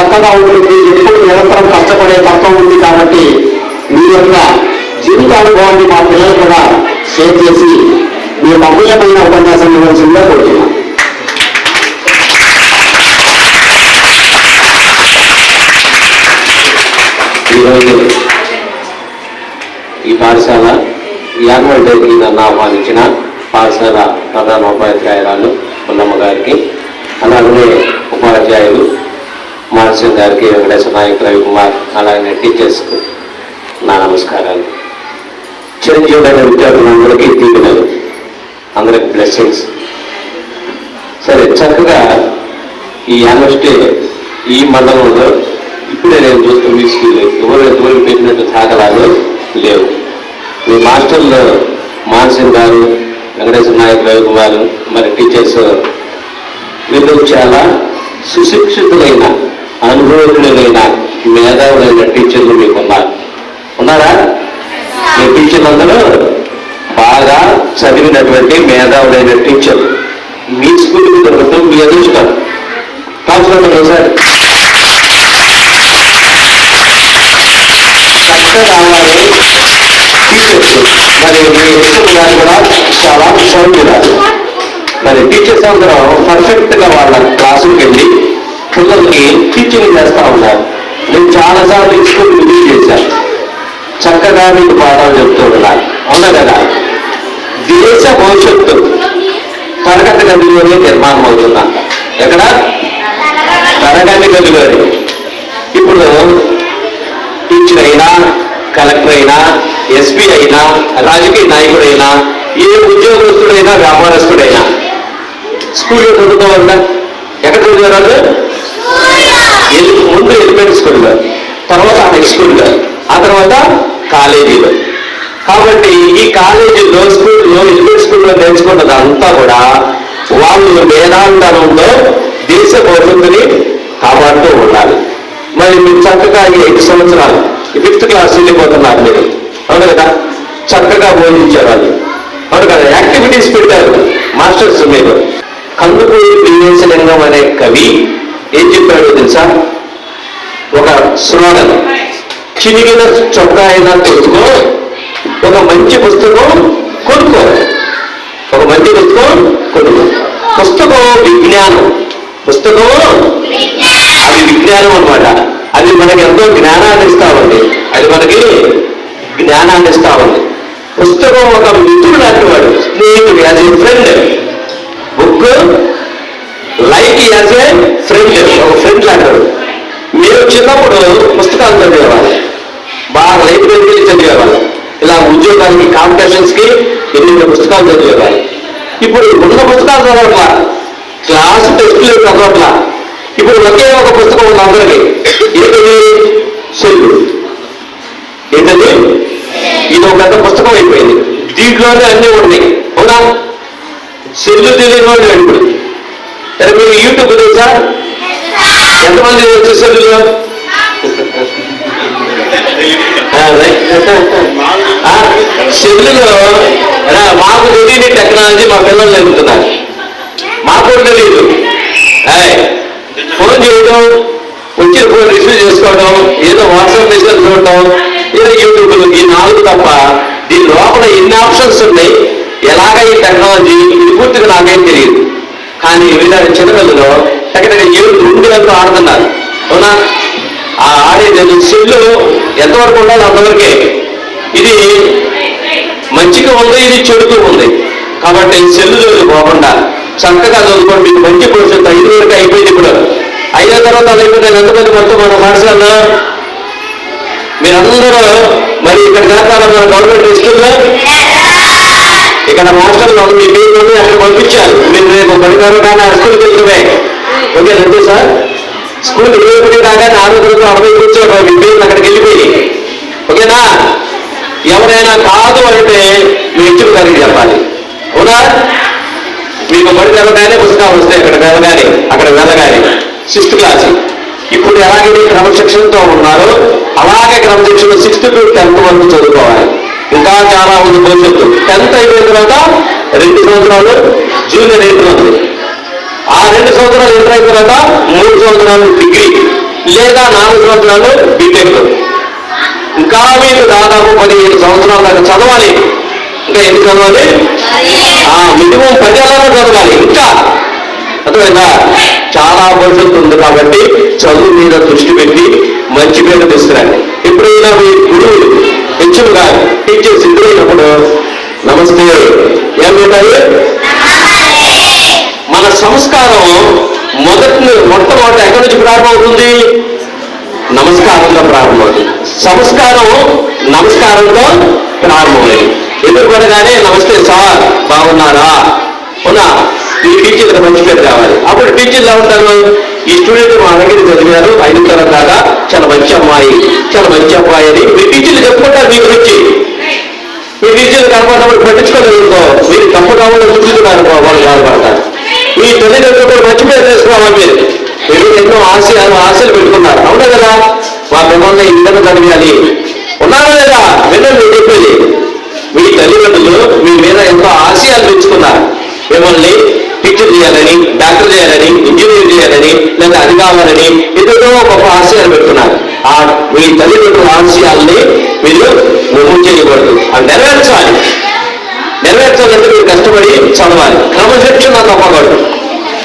చక్కగా ఉంటుంది ఎప్పుడు నిరంతరం కష్టపడే తత్వం ఉంది కాబట్టి మీ యొక్క జీవిత అనుభవాన్ని మా పిల్లలు కూడా షేర్ చేసి మీ అమూల్యమైన ఉపన్యాసం ఇవ్వాల్సిందిగా కోరుతున్నాను. ఈరోజు ఈ పాఠశాల ఈ యాన్యువల్ డేకి నన్ను ఆహ్వానించిన పాఠశాల ప్రధాన ఉపాధ్యాయురాలు పుల్లమ్మ గారికి అలాగే ఉపాధ్యాయులు మానసింగ్ గారికి వెంకటేశ్వర నాయక్ రవి అలాగే టీచర్స్కు నా నమస్కారాలు. చిరంజీవుడైన విద్యార్థులందరికీ దీవెనలు అందరికి బ్లెస్సింగ్స్ సరే చక్కగా ఈ యానివర్సిటీ ఈ మండలంలో ఇప్పుడే నేను చూస్తూ తీసుకెళ్ళి ఎవరు ఎంతవరకు పెట్టినట్టు దాఖలాలు లేవు. మీ మాస్టర్లు మాన్సింగ్ గారు వెంకటేశ్వర నాయక్ రవికుమార్ మరి టీచర్స్ వీళ్ళు చాలా సుశిక్షితులైన అనుభవజ్ఞులైన మేధావులైన టీచర్లు మీకు ఉన్నారు? ఉన్నారా మీ టీచర్లందరూ బాగా చదివినటువంటి మేధావులైన టీచర్లు. మీ స్కూల్ దొరకటం మీ అదృష్టం. కాల్చుకోండి సార్ చక్కగా రావాలి టీచర్స్ మరి మీ హెచ్ఎం గారు కూడా చాలా సౌమ్యురాలు. మరి టీచర్స్ అందరం పర్ఫెక్ట్గా వాళ్ళ క్లాసుకి వెళ్ళి పిల్లలకి టీచింగ్ చేస్తా ఉన్నారు నేను చాలాసార్లు సార్లు స్కూల్ విజిట్ చేశాను చక్కగా మీకు పాఠాలు చెప్తూ ఉన్నారు అవునా కదా? దేశ భవిష్యత్తు. తరగతి గదిలోనే నిర్మాణం అవుతున్నా. ఎక్కడ? తరగతి గదిలోనే. ఇప్పుడు టీచర్ అయినా కలెక్టర్ అయినా ఎస్పీ అయినా రాజకీయ నాయకుడైనా ఏ ఉద్యోగస్తుడైనా వ్యాపారస్తుడైనా స్కూల్లో చదువుకోవాలా ఎక్కడ చదివారు ఎందుకు ముందు ఎలిమెంట్ స్కూల్లో తర్వాత హై స్కూల్లో ఆ తర్వాత కాలేజీలో కాబట్టి ఈ కాలేజీలో స్కూల్లో ఎలిమెంట్ స్కూల్లో నేర్చుకున్నదంతా కూడా వాళ్ళు మేధాంతరంలో దేశ భవిష్యత్తుని కాపాడుతూ ఉండాలి. మరి మీరు చక్కగా ఈ ఐదు సంవత్సరాలు ఫిఫ్త్ క్లాస్ వెళ్ళిపోతున్నారు మీరు. అవును కదా? చక్కగా బోధించారు వాళ్ళు అవును కదా? యాక్టివిటీస్ పెట్టారు మాస్టర్స్ మీరు. కందుకూరి లింగం అనే కవి ఏం చెప్పాడో తెలుసా? ఒక స్లోగన్ చినిగిన చొక్కా అయినా కొనుక్కో ఒక మంచి పుస్తకం కొనుక్కో. ఒక మంచి పుస్తకం కొనుక్కో. పుస్తకం విజ్ఞానం. పుస్తకం అది విజ్ఞానం అన్నమాట. అది మనకి ఎంతో జ్ఞానాన్ని ఇస్తామండి. అది మనకి జ్ఞానాన్ని ఇస్తామండి. పుస్తకం ఒక మిత్రుడు లాంటి వాడు స్నేహితుడు as a friend book like as a friend ఒక ఫ్రెండ్ లాంటాడు మీరు చిన్నప్పుడు పుస్తకాలు చదివేవాళ్ళు బాగా లైబ్రరీ చదివేవాళ్ళు ఇలా ఉద్యోగానికి కాంపిటీషన్స్కి ఎన్ని పుస్తకాలు చదివేవాళ్ళు ఇప్పుడు ఉన్న పుస్తకాలు చదవట్లా. క్లాస్ టెస్టులు చదవట్లా. ఇప్పుడు ఒకే ఒక పుస్తకం ఉంది అందరికి. ఏంటది? సెల్లు. ఏంటది? ఇది ఒక పెద్ద పుస్తకం అయిపోయింది. దీంట్లోనే అన్నీ ఉన్నాయి. అవునా? సెల్లు తెలియని వాళ్ళు ఇప్పుడు. సరే మీరు యూట్యూబ్ తెలుసా? ఎంతమంది తెలుసు సెల్లులో రా, మాకు తెలియని టెక్నాలజీ మా పిల్లలు నేర్పుతున్నారు. మాకు తెలియదు. ఫోన్ చేయడం వచ్చిన ఫోన్ రిసీవ్ చేసుకోవడం ఏదో వాట్సాప్ మెసేజ్ చూడటం ఏదో యూట్యూబ్ ఈ నాలుగు తప్ప దీని లోపల ఎన్ని ఆప్షన్స్ ఉన్నాయి ఎలాగ ఈ టెక్నాలజీ ఇది పూర్తిగా నాకేం తెలియదు. కానీ వీళ్ళ చిన్నపిల్లలు టక్కన ఏడు గుండెలతో ఆడుతున్నారు. అవునా? ఆ ఆడేది సెల్లు ఎంతవరకు ఉండాలి అంతవరకే. ఇది మంచిగా ఉంది ఇది చెడుతూ ఉంది. కాబట్టి సెల్లులోకి పోకుండా చక్కగా చదువుకోండి. మంచి భవిష్యత్తు ఐదు వరకు అయిపోయింది ఇప్పుడు. అయిన తర్వాత అది అయిపోయింది ఎంతమంది మొత్తం మన పాఠశాలలో మీరందరూ మరి ఇక్కడ చేస్తారా మన గవర్నమెంట్ స్కూల్లో? ఇక్కడ మాస్టర్లు మీ పేరు అక్కడ పంపించారు. మీరు రేపు పడినారు కానీ ఆ స్కూల్కి వెళ్తున్నాయి ఓకే రండి సార్. స్కూల్ ఏపటి రాగానే ఆరో తరగతి అరవై కూర్చోరు మీ పేరు అక్కడికి వెళ్ళిపోయి. ఓకేనా? ఎవరైనా కాదు అంటే మీ ఇచ్చిన గారికి చెప్పాలి. అవునా? మీకు బడి తెలగానే పుస్తకాలు వస్తాయి అక్కడ వెళ్ళగానే అక్కడ వెళ్ళగానే సిక్స్త్ క్లాస్ ఇప్పుడు ఎలాగైతే క్రమశిక్షణతో ఉన్నారో అలాగే క్రమశిక్షణ సిక్స్త్ టు టెన్త్ వరకు చదువుకోవాలి. ఇంకా చాలా ఉంది భవిష్యత్తు. టెన్త్ అయిపోయిన తర్వాత రెండు సంవత్సరాలు జూనియర్ ఎయిత్ ఉంది ఆ రెండు సంవత్సరాలు ఎంటర్ అయిన తర్వాత మూడు సంవత్సరాలు డిగ్రీ లేదా నాలుగు సంవత్సరాలు బీటెక్. ఇంకా మీరు దాదాపు పదిహేను సంవత్సరాల దాకా చదవాలి. ఇంకా ఎందుకు చదవాలి? ఆ మినిమం పదేళ్ళలో చదవాలి. ఇంకా అర్థమైందా? చాలా భవిష్యత్తు ఉంది కాబట్టి చదువు మీద దృష్టి పెట్టి మంచి పేరు తీసుకురండి ఎప్పుడైనా మీ గురువులు హెచ్చులు గారు టీచర్స్ నమస్తే. ఏమంటారు మన సంస్కారం మొదటి మొట్టమొదటి ఎక్కడి నుంచి ప్రారంభమవుతుంది? నమస్కారంతో ప్రారంభమవుతుంది. సంస్కారం నమస్కారంతో ప్రారంభమైంది ఎదుర్కొనగానే నమస్తే సార్ బాగున్నారా? ఉన్నా ఈ టీచర్ మంచి పేరు కావాలి అప్పుడు టీచర్లు ఏమంటారు? ఈ స్టూడెంట్ మా దగ్గర చదివారు ఐదు తరగతి దాకా చాలా మంచి అమ్మాయి. చాలా మంచి అమ్మాయి అని మీ టీచర్లు చెప్పుకుంటారు మీ గురించి మీ టీచర్లు కనపడినప్పుడు పట్టించుకోలేదు మీరు తప్పు కావాలని చూస్తున్నారు వాళ్ళు బాధపడతారు మీ తల్లిదండ్రులు కూడా మంచి పేరు చేసుకోవాలి మీరు. మీరు ఎన్నో ఆశయాలు ఆశలు పెట్టుకున్నారు. అవునా కదా? మా మిమ్మల్ని ఇద్దరు చదివాలి ఉన్నారా లేదా? వినండి నేను చెప్పేది. మీ తల్లిదండ్రులు మీ మీద ఎంతో ఆశయాలు పెంచుకున్నారు. మిమ్మల్ని చేయాలని డాక్టర్ చేయాలని ఇంజనీర్ చేయాలని లేదా అది కావాలని ఏదో గొప్ప ఆశయాలు పెట్టుకున్నారు ఆ మీ తల్లిదండ్రుల ఆశయాల్ని మీరు ముమ్ము చేయకూడదు. అవి నెరవేర్చాలి. నెరవేర్చాలంటే మీరు కష్టపడి చదవాలి. క్రమశిక్షణ తప్పకూడదు.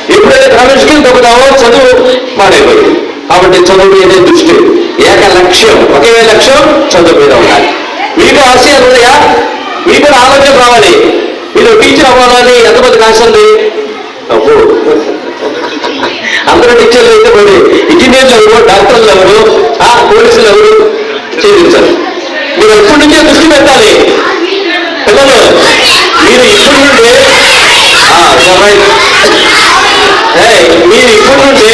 ఎప్పుడైతే క్రమశిక్షణ తప్పుతావో చదువు పాడైపోయింది కాబట్టి చదువు మీదే దృష్టి. ఏక లక్ష్యం. ఒకే లక్ష్యం చదువు మీద ఉండాలి. మీకు ఆశయాలు ఉన్నాయా? మీకు ఆలోచన రావాలి. మీరు టీచర్ అవ్వాలని ఎంతమందికి ఆశ ఉంది? అబ్బో. అందరూ టీచర్లు అయితే మరి ఇంజనీర్లు ఎవరు డాక్టర్లు ఎవరు? ఆ పోలీసులు ఎవరు? ఛేదించాలి మీరు ఎప్పటి నుంచే దృష్టి పెట్టాలి. పిల్లలు మీరు ఇప్పుడు నుండే మీరు ఇప్పుడు నుండే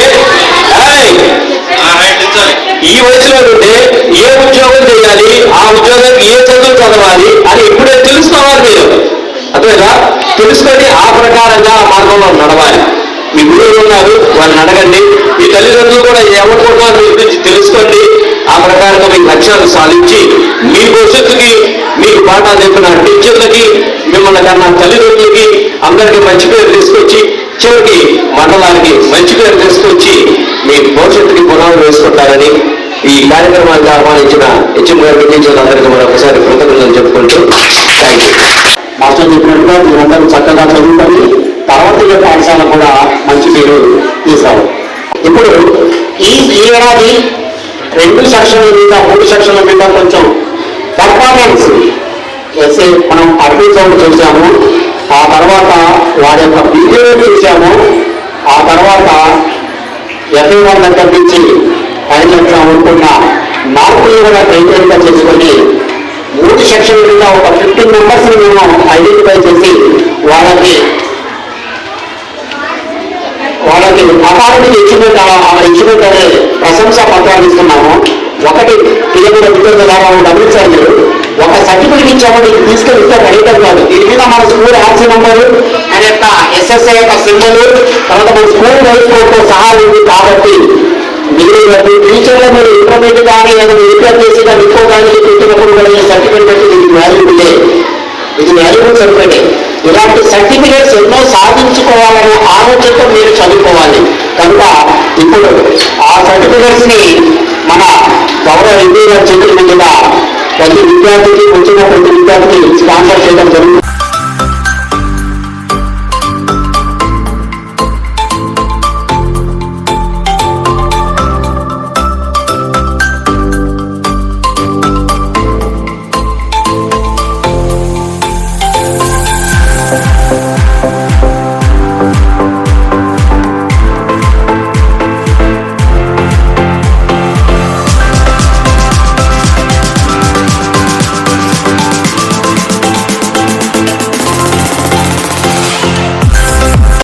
ఈ వయసులో నుండే ఏ ఉద్యోగం చేయాలి ఆ ఉద్యోగానికి ఏ చదువు చదవాలి అని ఇప్పుడే తెలుసుకోవాలి మీరు. అర్థమైనా తెలుసుకొని ఆ ప్రకారంగా ఆ మార్గంలో నడవాలి. మీ గురువులు ఉన్నారు వాళ్ళని అడగండి. మీ తల్లిదండ్రులు కూడా ఎవరికోవడం మీ గురించి తెలుసుకోండి. ఆ ప్రకారంగా మీ లక్ష్యాలు సాధించి మీ భవిష్యత్తుకి మీకు పాఠాలు చెప్పిన టీచర్లకి మిమ్మల్ని కన్నా తల్లిదండ్రులకి అందరికీ మంచి పేరు తీసుకొచ్చి చివరికి మండలానికి మంచి పేరు తీసుకొచ్చి మీ భవిష్యత్తుకి పునాదులు వేసుకుంటారని ఈ కార్యక్రమానికి ఆహ్వానించిన హెచ్ఎం గారు అందరికీ మరొకసారి కృతజ్ఞతలు చెప్పుకుంటూ థ్యాంక్ యూ మాస్టర్ చెప్పినట్టుగా మీరందరూ చక్కగా చదువుకొని తర్వాతి పాఠశాల కూడా మంచి పేరు తీసారు ఇప్పుడు ఈ ఏడాది రెండు సెక్షన్ల మీద మూడు సెక్షన్ల మీద కొంచెం పర్ఫార్మెన్స్ ఎస్ఏ మనం అడ్మిషన్ చూసాము ఆ తర్వాత వారి యొక్క బిహేవియర్ చూసాము ఆ తర్వాత ఎఫ్ఐ వన్ దగ్గర నుంచి ఫైనల్ ఎగ్జామ్ అనుకున్న మార్కులు కూడా చేసుకొని మూడు సెక్షన్ కింద ఒక ఫిఫ్టీన్ మెంబర్స్ మేము ఐడెంటిఫై చేసి వాళ్ళకి వాళ్ళకి అథారిటీ ఇన్స్టిట్యూట్ ఇన్స్టిట్యూట్ అనే ప్రశంసా పత్రాలు ఇస్తున్నాము. ఒకటి పిల్లలు విద్యుత్ ద్వారా గమనించారు మీరు ఒక సర్టిఫికేట్ ఇచ్చామని ఇది తీసుకెళ్తే రైటర్ కాదు. దీని మీద మన స్కూల్ ఆర్సీ నంబరు అని యొక్క ఎస్ఎస్ఐ యొక్క సింబల్ తర్వాత మన స్కూల్ వైస్ కోడ్తో సహా ఉంది కాబట్టి మీరు మీ టీచర్లు మీరు ఇంటర్మీడియట్ కానీ ఏదైనా రిపేర్ చేసి కానీ ఇంకో కానీ పెట్టినప్పుడు కూడా సర్టిఫికెట్ పెట్టి ఇది వాల్యూబులే ఇది వాల్యూబుల్ సర్టిఫికేట్ ఇలాంటి సర్టిఫికేట్స్ ఎన్నో సాధించుకోవాలనే ఆలోచనతో మీరు చదువుకోవాలి కనుక ఇప్పుడు ఆ సర్టిఫికేట్స్ని మన గౌరవ ఎంపీ గారు చేతుల మీదుగా ప్రతి విద్యార్థికి వచ్చిన ప్రతి విద్యార్థికి స్పాన్సర్ చేయడం జరుగుతుంది